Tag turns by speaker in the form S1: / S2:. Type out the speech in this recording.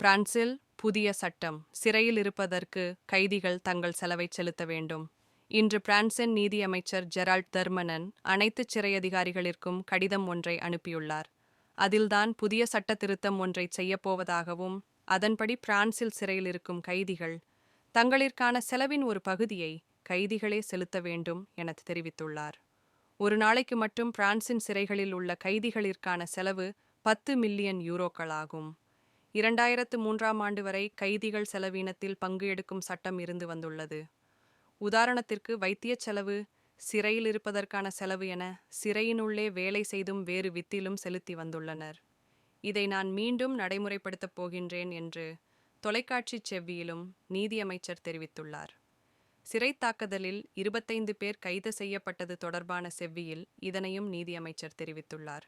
S1: பிரான்சில் புதிய சட்டம் சிறையில் இருப்பதற்கு கைதிகள் தங்கள் செலவை செலுத்த வேண்டும். இன்று பிரான்சின் நீதியமைச்சர் ஜெரால்ட் தர்மனன் அனைத்து சிறை அதிகாரிகளிற்கும் கடிதம் ஒன்றை அனுப்பியுள்ளார். அதில்தான் புதிய சட்ட திருத்தம் ஒன்றை செய்யப்போவதாகவும் அதன்படி பிரான்சில் சிறையில் இருக்கும் கைதிகள் தங்களிற்கான செலவின் ஒரு பகுதியை கைதிகளே செலுத்த வேண்டும் என தெரிவித்துள்ளார். ஒரு நாளைக்கு மட்டும் பிரான்சின் சிறைகளில் உள்ள கைதிகளிற்கான செலவு பத்து மில்லியன் யூரோக்களாகும். இரண்டாயிரத்து மூன்றாம் ஆண்டு வரை கைதிகள் செலவீனத்தில் பங்கு எடுக்கும் சட்டம் இருந்து வந்துள்ளது. உதாரணத்திற்கு வைத்தியச் செலவு சிறையில் இருப்பதற்கான செலவு என சிறையினுள்ளே வேலை செய்தும் வேறு வித்திலும் செலுத்தி வந்துள்ளனர். இதை நான் மீண்டும் நடைமுறைப்படுத்தப் போகின்றேன் என்று தொலைக்காட்சி செவ்வியிலும் நீதியமைச்சர் தெரிவித்துள்ளார். சிறை தாக்குதலில் இருபத்தைந்து பேர் கைது செய்யப்பட்டது தொடர்பான செவ்வியில் இதனையும் நீதியமைச்சர் தெரிவித்துள்ளார்.